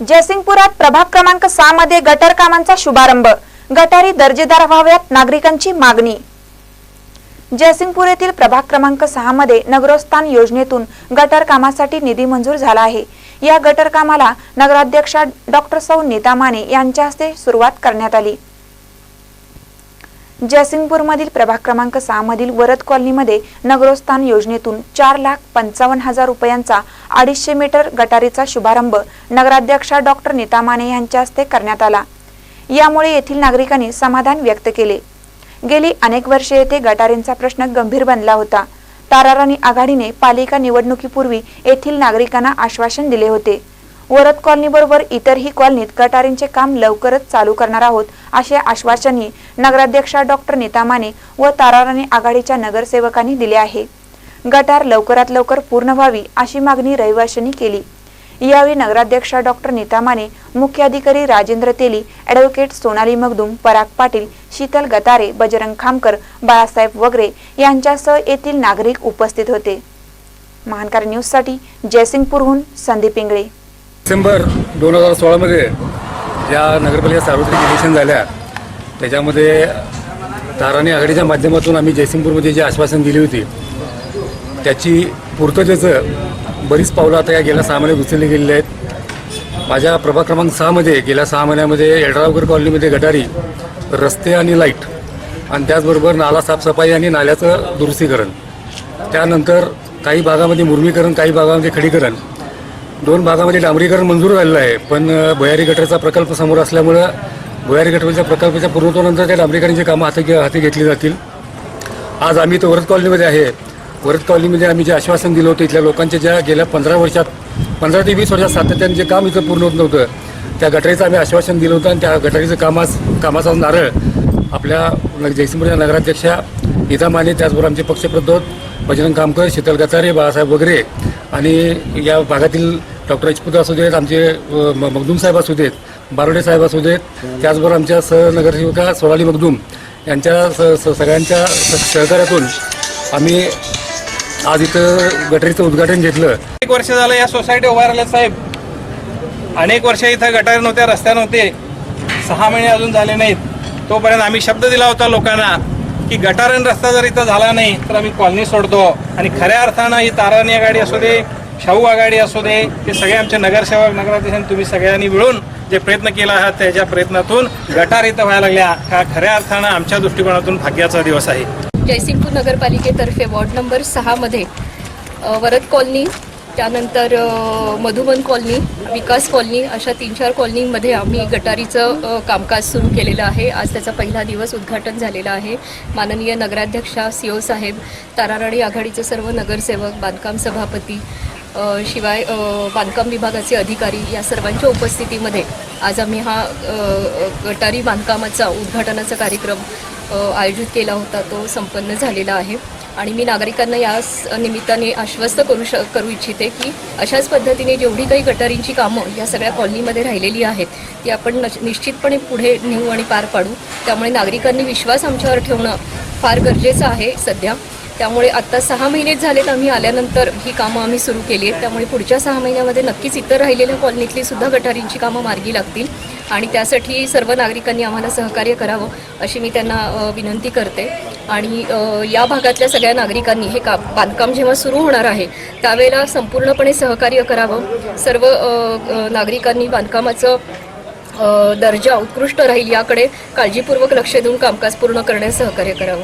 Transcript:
जयसिंगपुरात प्रभाग क्रमांक सहा मध्ये गटर कामांचा शुभारंभ. गटारी दर्जेदार व्हाव्यात नागरिकांची मागणी. जयसिंगपूर येथील प्रभाग क्रमांक सहा मध्ये नगरोत्थान योजनेतून गटर कामासाठी निधी मंजूर झाला आहे. या गटर कामाला नगराध्यक्षा डॉक्टर सौ नीता माने यांच्या हस्ते सुरुवात करण्यात आली. जयसिंगपूरमधील प्रभाग क्रमांक सहा मधील वरद कॉलनीमध्ये नगरोत्थान योजनेतून चार लाख पंचावन्न हजार रुपयांचा अडीचशे मीटर गटारीचा शुभारंभ नगराध्यक्षा डॉक्टर नीता माने यांच्या हस्ते करण्यात आला. यामुळे येथील नागरिकांनी समाधान व्यक्त केले. गेली अनेक वर्षे येथे गटारींचा प्रश्न गंभीर बनला होता. ताराराणी आघाडीने पालिका निवडणुकीपूर्वी येथील नागरिकांना आश्वासन दिले होते. वरद कॉलनीबरोबर इतरही कॉलनीत गटारींचे काम लवकरच चालू करणार आहोत असे आश्वासनही नगराध्यक्षा डॉक्टर नीता माने व ताराराणी आघाडीच्या नगरसेवकांनी दिले आहे. गटार लवकरात लवकर पूर्ण व्हावी अशी मागणी रहिवाशांनी केली. यावेळी नगराध्यक्षा डॉक्टर नीता माने मुख्य अधिकारी राजेंद्र तेली ॲडव्होकेट सोनाली मगदूम पराग पाटील शीतल गतारे बजरंग खामकर बाळासाहेब वगैरे यांच्यासह येथील नागरिक उपस्थित होते. महानकार न्यूजसाठी जयसिंगपूरहून संदीप इंगळे. डिसेंबर दोन हजार सोळामध्ये ज्या नगरपालिका सार्वत्रिक इलेक्शन झाल्या त्याच्यामध्ये ताराने आघाडीच्या माध्यमातून आम्ही जयसिंगपूरमध्ये जे आश्वासन दिली होती त्याची पूर्ततेचं बरीच पावलं आता या गेल्या सहा महिन्यात उचलली गेलेली आहेत. माझ्या प्रभाग क्रमांक सहामध्ये गेल्या सहा महिन्यामध्ये येड्रावकर कॉलनीमध्ये गटारी रस्ते आणि लाइट आणि त्याचबरोबर नाला साफसफाई आणि नाल्याचं दुरुस्तीकरण. त्यानंतर काही भागामध्ये मुर्मीकरण काही भागामध्ये खडीकरण. दोन भागामध्ये डांबरीकरण मंजूर झालेलं आहे पण भुयारी गटाचा प्रकल्प समोर असल्यामुळं भुयारी गटारच्या प्रकल्पाच्या पूर्णत्वानंतर त्या डांबरीकरणची कामं हाती घे हाती घेतली जातील. आज आम्ही तो वरद कॉलनीमध्ये आहे. वरद कॉलनीमध्ये आम्ही जे आश्वासन दिलं होतं इथल्या लोकांच्या ज्या गेल्या पंधरा वर्षात पंधरा ते वीस वर्षात सातत्याने जे काम इथं पूर्ण होत नव्हतं त्या गटारीचं आम्ही आश्वासन दिलं होतं आणि त्या गटारीचं कामास कामाचा नारळ आपल्या नग- जयसिंगपूरच्या नगराध्यक्षा नीता माने त्याचबरोबर आमचे पक्षप्रतोद बजरंग कामकर शीतल गचारे बाळासाहेब वगैरे आणि या भागातील डॉक्टर राजपूत असू देत आमचे म- मगदूम साहेब असू देत बारोडे साहेब असू देत त्याचबरोबर आमच्या सहनगरसेविका सोनाली मगदूम यांच्या स स- सगळ्यांच्या सहकार्यातून आम्ही आज इथं गटरीचं उद्घाटन घेतलं. एक वर्ष झालं या सोसायटी उभारल्या साहेब. अनेक वर्ष इथं गटार नव्हत्या रस्त्या नव्हते. सहा महिने अजून झाले नाहीत. तोपर्यंत आम्ही शब्द दिला होता लोकांना की गटारण रस्ता जर इथं झाला नाही तर आम्ही कॉलनी सोडतो. आणि खऱ्या अर्थानं ही ताराणी आघाडी असू दे शाहू आघाडी असू दे हे सगळे आमचे नगरसेवक नगराध्यक्ष तुम्ही सगळ्यांनी मिळून जे प्रयत्न केला आहात त्याच्या प्रयत्नातून गटार इथं व्हायला लागल्या. हा खऱ्या अर्थानं आमच्या दृष्टिकोनातून भाग्याचा दिवस आहे. जयसिंगपूर नगरपालिकेतर्फे वॉर्ड नंबर सहामध्ये अ, वरद कॉलनी त्यानंतर मधुबन कॉलनी विकास कॉलनी अशा तीन चार कॉलनीमध्ये आम्ही गटारीचं कामकाज सुरू केलेलं आहे. आज त्याचा पहिला दिवस उद्घाटन झालेला आहे. माननीय नगराध्यक्षा सी ओ साहेब ताराराणी आघाडीचे सर्व नगरसेवक बांधकाम सभापती शिवाय बांधकाम विभागाचे अधिकारी या सर्वांच्या उपस्थितीमध्ये आज आम्ही हा गटारी बांधकामाचा उद्घाटनाचा कार्यक्रम आयोजित केला होता. तो संपन्न झालेला आहे. आणि मी नागरिकांना या निमित्ताने आश्वस्त करू श करू इच्छिते की अशाच पद्धतीने जेवढी काही गटारींची कामं या सगळ्या कॉलनीमध्ये राहिलेली आहेत ती आपण निश्चितपणे पुढे नेऊ आणि पार पाडू. त्यामुळे नागरिकांनी विश्वास आमच्यावर ठेवणं फार गरजेचं आहे सध्या. त्यामुळे आत्ता सहा महिनेच झालेत आम्ही आल्यानंतर ही कामं आम्ही सुरू केली आहेत. त्यामुळे पुढच्या सहा महिन्यामध्ये नक्कीच इतर राहिलेल्या कॉलनीतली सुद्धा गटारींची कामं मार्गी लागतील. आणि त्यासाठी सर्व नागरिकांनी आम्हाला सहकार्य करावं अशी मी त्यांना विनंती करते. आणि या भागातल्या सगळ्या नागरिकांनी हे का बांधकाम जेव्हा सुरू होणार आहे त्यावेळेला संपूर्णपणे सहकार्य करावं. सर्व नागरिकांनी बांधकामाचं दर्जा उत्कृष्ट राहील याकडे काळजीपूर्वक लक्ष देऊन कामकाज पूर्ण करण्यास सहकार्य करावं.